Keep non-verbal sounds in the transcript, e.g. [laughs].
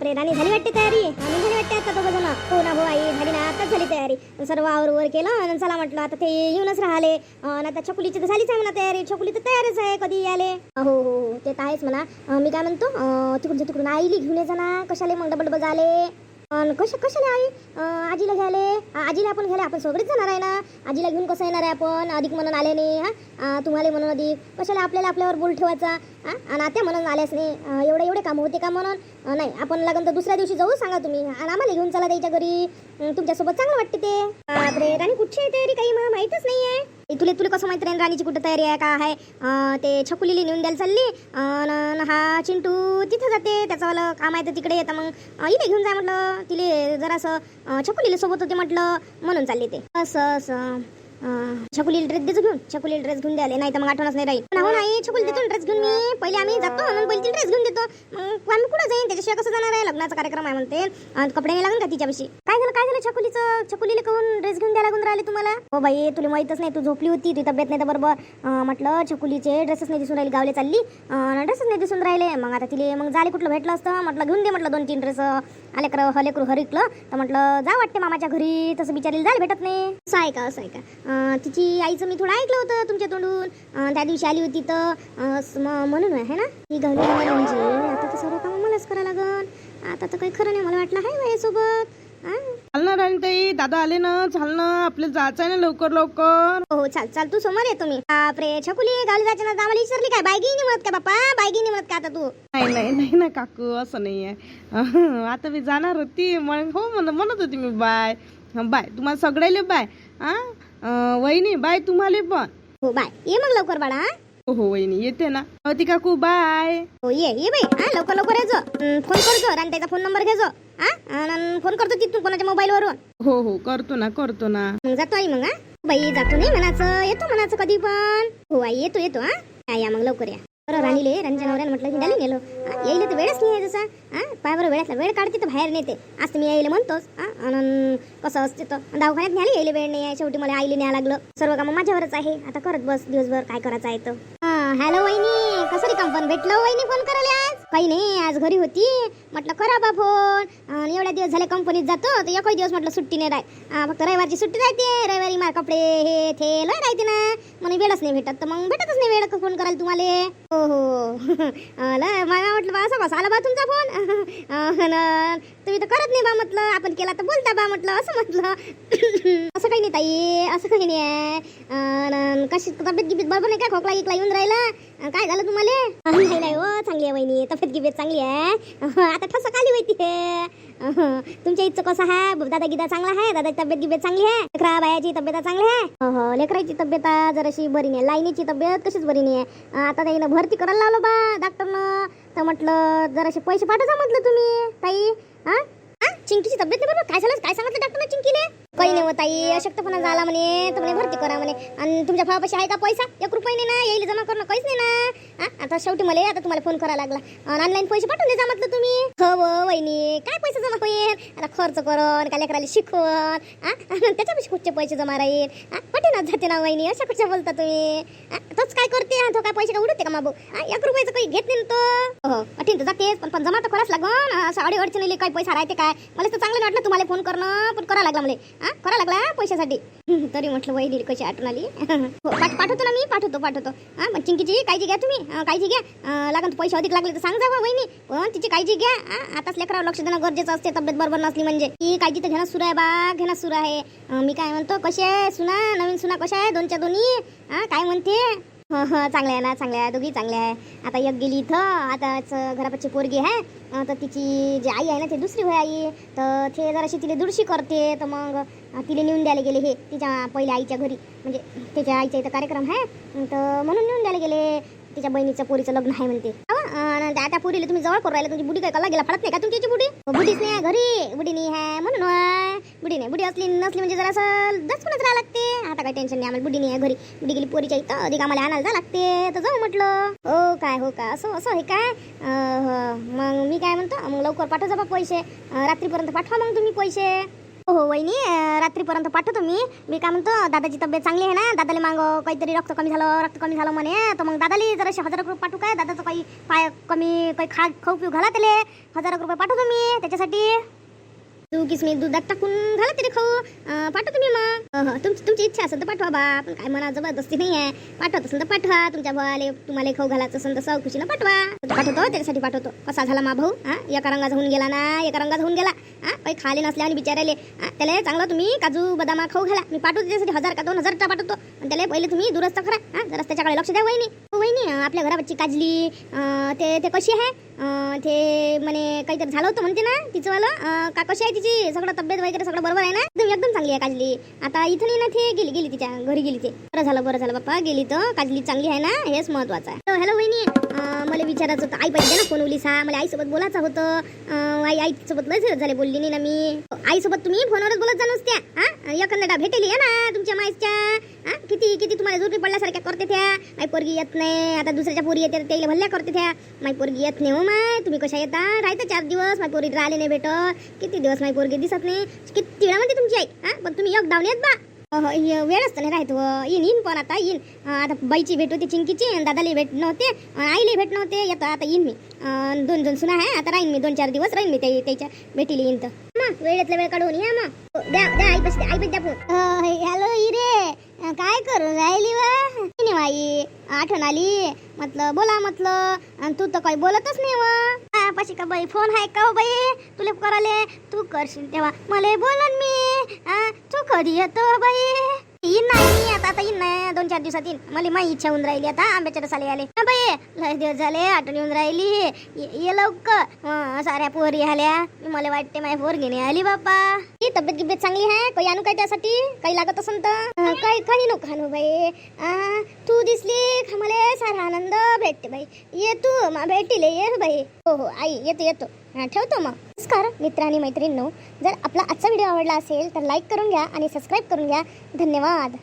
बापरे राणी झाली वाटते तयारी? आम्ही झाली वाटते आता दोघं जण हो ना हो आई झाली ना आताच झाली तयारी. सर्व आवर वर केलं आणि चला म्हटलं आता ते येऊनच राहिले. अन् आता छकुलीची तर झालीच आहे म्हणा तयारी. छकुली तर तयारच आहे कधी आले हो हो हो ते तर आहेच म्हणा. मी काय म्हणतो तिकडून तिकडून आईली घेऊन ये जा ना कशाले मग डबल डबल झाले? अन् कशा कशाला आई? आजीला घ्यायले? आजीला आपण घ्यायला आपण सगळेच जाणार आहे ना? आजीला घेऊन कसं येणार आहे आपण? अधिक म्हणून आले नाही हा? तुम्हाला म्हणून अधिक. कशाला आपल्याला आपल्यावर बोल ठेवायचा हा? आणि आता म्हणून आल्यास नाही एवढे एवढे कामं होते का म्हणून? नाही आपण लागन तर दुसऱ्या दिवशी जाऊ सांगा तुम्ही. आणि आम्हाला घेऊन चला त्याच्या घरी. तुमच्यासोबत चांगलं वाटते ते. बापरे राणी कुठची आहे तयारी काही मला माहीतच नाही आहे तुला तुला कसं माहिती राहील राणीची कुठं तयारी आहे का आहे? ते छकुलीला नेऊन द्यायला चालली. आणि हा चिंटू तिथं जाते. त्याचंवालं काम आहे तर तिकडे येतं मग. इथे घेऊन जा म्हटलं. तिले जरासं छकुलीले छकुलीला सोबत होते म्हटलं. म्हणून चालली ते. असं असं. छकुली ड्रेस देतो घेऊन. छकुली ड्रेस घेऊन द्याले नाही तर मग आठवणच नाही राहील. हो नाही छकुली देतो ड्रेस घेऊन मी. पहिले आम्ही जातो मग पहिले ड्रेस घेऊन देतो. मग आम्ही कुठं जाईन? त्याच्याशिवाय कसं जाणार आहे? लग्नाचा कार्यक्रम आहे म्हणते. कपडे नाही लागून का तिच्यापाशी काय झालं? काय झालं छकुलीचं? छकुलीला कहून ड्रेस घेऊन द्यायला लागून राहिले तुम्हाला? हो बाई तुला माहीतच नाही. तू झोपली होती. तुझी तब्येत नाही तर बरोबर. म्हटलं छकुलीचे ड्रेसच नाही दिसून राहिले. गावले चालली. ड्रेसच नाही दिसून राहिले. मग आता तिले मग जाले कुठलं भेटलं असतं? म्हटलं घेऊन दे म्हटलं दोन तीन ड्रेस आलेकर हलेकरू हरिकलं. तर म्हटलं जा वाटते मामाच्या घरी. तसं बिचारीला जायला भेटत नाही. असं आहे का? असं आहे का? तिची आईचं मी थोडं ऐकलं होतं तुमच्या तोंडून. त्या दिवशी आली होती तर म- म्हणून आहे ना? ती घालून म्हणजे. आता तर सर्व कामं मलाच करावं लागन. आता तर काही खरं नाही मला वाटलं. आहे माझ्यासोबत. चाल ना राणीताई दादा आले ना? चाल ना आपल्याला जायचं आहे ना लवकर लवकर. हो चाल चाल. तू समोर येतो मी बापरे छकुली गावली जायचं ना आम्हाला विचारली काय? बायगी नाही म्हणत का बापा बायगी नाही म्हणत का आता तू? नाही नाही नाही ना काकू असं नाही आहे. आता मी जाणार होती. मग हो म्हण म्हणत होती मी बाय. बाय. तुम्हाला सगळ्याले बाय. हा वहिनी बाय तुम्हाला पण. हो बाय. ये मग लवकर बाळा हा. हो वहिनी येते ना. होती काकू बाय. हो ये ये बाई. हा लवकर लवकर येजो फोन करजो आणि त्याचा फोन नंबर घेजो हा. आणि फोन करतो तिथून कोणाच्या मोबाईल वरून हो हो करतो ना करतो ना. मग जातो आई मग हा. बाई जातो नाही म्हणाचं येतो म्हणाचं कधी पण. हो आई येतो येतो हा. या, या मग लवकर या. बरं राणीले राणीच्या नवऱ्याने म्हटलं हिंडाली नेलो. यायला तर वेळच नाही आहे जसा हा पाय बरं वेळातला वेळ काढते तर बाहेर नेते. आज मी यायला म्हणतोच हां आणि कसं असते तर दवाखान्यात न्यायला यायला वेळ नाही आहे. शेवटी मला आईले न्याय लागलं. सर्व कामं माझ्यावरच आहे. आता करत बस दिवसभर. काय करायचं आहे तर हॅलो वहिनी. कसं रे कंपन भेटलं वहिनी फोन करायला आज? काही नाही आज घरी होती. म्हटलं करा बा फोन एवढ्या दिवस झाले कंपनीत जातो तर एकही दिवस म्हटलं सुट्टी नाही राहत फक्त रविवारची सुट्टी राहते. रविवारी मार कपडे हे थे लय राहते ना. म्हणून वेळच नाही भेटत. तर मग भेटतच नाही वेळ फोन करायला तुम्हाला. हो हो [laughs] लय मला म्हटलं बा असा बस. आला बा तुमचा फोन [laughs] तुम्ही तर करत नाही बा म्हटलं. आपण केला तर बोलता बा म्हटलं असं म्हटलं. [coughs] असं काही नाही ताई असं काही नाही आहे. अन कशी तब्येत गिबीत बरोबर नाही काय खोकला इकला येऊन राहिला. काय झालं तुम्हाला? नाही नाही हो चांगली आहे वहिनी तब्येत गिबेत चांगली आहे. आता ठसक आली माहिती तुमच्या इथचं कसं आहे? दादा गिदा चांगला आहे? दादाची तब्येत गिबेत चांगली आहे? लेकरा बायाची तब्येत चांगली आहे? हो, लेकराची तब्येत जराशी बरी नाही. लाईनीची तब्येत कशीच बरी नाही आहे. आता त्याईनं भरती करायला लावलं बा डॉक्टरनं तर म्हटलं जराशे पैसे पाठवा म्हटलं तुम्ही ताई. हा चिंकीची तब्येत नाही बरोबर? काय झालं? काय सांगितलं डॉक्टरनं चिंकीने काही नाही ताई अशक्तपणा झाला म्हणे तुम्ही भरती करा म्हणे. आणि तुमच्या भावापाशी आहे का पैसा? एक रुपये नाही ना येईल जमा करणं काहीच नाही ना. हा? आता शेवटी मला आता तुम्हाला फोन करा लागला. ऑनलाईन पैसे पाठवून दे जा म्हटलं तुम्ही. हो, हो वहिनी काय पैसे जमा होईल? आता खर्च करून का लेकराला शिकवून हा? त्याच्यापाशी कुठचे पैसे जमा राहील. हा? पटेनाच जाते ना वहिनी अशा कुठच्या बोलता तुम्ही. तोच काय करते? तो काय पैसे का उडते का माबू एक रुपयाचं काही घेत नाही तो. हो कठीण तर जातेच पण पण जमा तर करावंच लागन. असं अडी अडचणीले काही पैसा राहते काय? मला तर चांगलं वाटलं तुम्हाला फोन करणं पण करा लागला मला हा? करा लागला पैशासाठी? [laughs] तरी म्हटलं वही वहिनी कशी आठवण आली? [laughs] हो पाठ पाठवतो ना मी पाठवतो पाठवतो. हा पण चिंकीची काळजी घ्या तुम्ही. काळजी घ्या. लागन पैसे अधिक लागले तर सांग जा बा वहिनी. पण तिची काळजी घ्या. आताच लेकरावर लक्ष देणं गरजेचं असते तब्येत बरोबर नसली म्हणजे. ही काळजी तर घेणं सुरू आहे बा घेणं सुरू आहे. मी काय म्हणतो कशी आहे? सुना नवीन सुना कशा आहे? दोनच्या दोन्ही. हा काय म्हणते? हो, हो, हां हां चांगल्या आहे ना चांगल्या आहे. दोघी चांगल्या आहे. आता एक गेली इथं आताच घरापाची पोरगी आहे. तर तिची जी आई आहे ना ती दुसरी होय आई. तर ते जराशी तिला दुडशी करते. तर मग तिला नेऊन द्यायला गेले हे तिच्या पहिल्या आईच्या घरी. म्हणजे त्याच्या आईच्या इथं कार्यक्रम आहे. तर म्हणून नेऊन द्यायला गेले. तिच्या बहिणीचं पोरीचं लग्न आहे म्हणते. आता त्या त्या पोरीला तुम्ही जवळ करू राहिले तुमची बुडी काय कला गेला पडत नाही का तुमची बुडी बुडीच नाही घरी बुडी नाही आहे म्हणून बुडी नाही बुडी असली नसली म्हणजे जरा दस म्हणत राहा लागते. आता काय टेन्शन नाही आम्हाला बुडी नाही आहे घरी. बुडी गेली पोरीच्या इथं अधिक आम्हाला आणायला जा लागते. तर जाऊ म्हटलं. हो काय हो का? असं असं हे काय? हो. मग मी काय म्हणतो मग लवकर पाठवा जा बा पैसे रात्रीपर्यंत पाठवा मग तुम्ही पैसे. हो हो वहिनी रात्रीपर्यंत पाठवतो मी. मी काय म्हणतो दादाची तब्येत चांगली आहे ना? दादाला मांग काहीतरी रक्त कमी झालं रक्त कमी झालं म्हणे. तर मग दादाला जराशे हजार रुपये पाठवू काय? दादाचं काही पाय कमी काही खा खाऊ पिऊ घाला त्याला. हजार रुपये पाठवतो मी त्याच्यासाठी. तू किसमी दुधात टाकून घाला तरी खाऊ? अं, पाठवतो मी मग. तुमची तुमची इच्छा असेल तर पाठवा बा. पण काय म्हणा जबरदस्ती नाही आहे पाठवत असेल तर पाठवा. तुमच्या भावाले तुम्हाला खाऊ घालायचं असेल तर खुशीनं पाठवा. पाठवतो त्याच्यासाठी पाठवतो. कसा झाला मा भाऊ? हा एका रंगाचा होऊन गेला ना एका रंगाचा होऊन गेला. हा काही खाले नसले आणि बिचारायले त्याला चांगलं तुम्ही काजू बदामा खाऊ घाला. मी पाठवतो त्याच्यासाठी हजार का दोन हजार टा पाठवतो. आणि त्याला पहिले तुम्ही दुरुस्त करा. हा जरा त्याच्याकडे लक्ष द्या वहिनी. हो, वहिनी आपल्या घरावरची काजली ते ते कशी आहे? ते म्हणे काहीतरी झालं होतं म्हणते ना तिचं वालं. का कशी आहे तिची सगळं तब्येत वगैरे सगळं बरोबर आहे ना? एकदम एकदम चांगली आहे काजली. आता इथं नाही ना ते गेली गेली तिच्या घरी गेली ते. बरं झालं बरं झालं बाप्पा गेली तर. काजली चांगली आहे ना? हेच महत्वाचं आहे. हॅलो वहिनी. मला विचारायचं होतं आई पाहिजे ना फोन उलीसा मला आईसोबत बोलायचं होतं. अं, आई आईसोबत लय झाले बोलली नाही ना मी. आईसोबत तुम्ही फोनवरच बोलत जा नुसत्या हा? एखादा भेटेली आहे ना तुमच्या माईच्या किती किती तुम्हाला जुरपी पडल्यासारख्या करते त्या? माय पोरगी येत नाही. आता दुसऱ्याच्या पोरी येते त्याला भल्ल्या करते त्या. माई पोरगी येत नाही हो माय तुम्ही कशा येता? राहता चार दिवस. माय पोरी राहिले नाही भेटत. किती दिवस माई पोरगी दिसत नाही? किती वेळा म्हणते तुमची आई? हा? पण तुम्ही एक डाऊन येत बा. अहो, वेळच नाही राहत येईन येईन पण आता येईन. आता बाईची भेट होती चिंकीची दादाला भेट नव्हते. आईला भेट नव्हते. येतो आता येईन मी. दोन दोन सुना आहे. आता राहीन मी. दोन चार दिवस राहीन मी त्याच्या भेटीला येईन तर. मग वेळेतला वेळ काढून या मग हो, द्या द्या आई पैसे आई पैसे द्या फोन हॅलो इरे काय करू राहिली वा? बाई आठवण आली. म्हटलं बोला म्हटलं. तू तर काही बोलतच नाही वा. पाशी का बाई फोन आहे का हो बाई? तुला कराले तू करशील तेव्हा मला बोलन मी. तू कधी येतो बाई? येईन नाही मी आता आता येईन नाही दोन चार दिवसात येईन. मला माझी इच्छा होऊन राहिली आता आंब्याच्या रसाले आले हा बाई लय दिवस झाले आठवण येऊन राहिली. ये ये लवकर. साऱ्या पोरी आल्या. मला वाटते माझ्या पोर घेणे आली बापा. ही तब्येत गिब्येत चांगली आहे? काही आणू काय त्यासाठी? काही लागत असन तर? अं, काही काही नको आणू बाई. आ तू दिसली का मला? सारा आनंद भेटते बाई. ये तू मा भेटीले ये बाई. हो हो आई येतो येतो. ठेवतो मग. नमस्कार मित्र आणि मैत्रिणींनो. जर आपला आजचा व्हिडिओ आवडला असेल तर लाईक करून घ्या आणि सबस्क्राईब करून घ्या. धन्यवाद.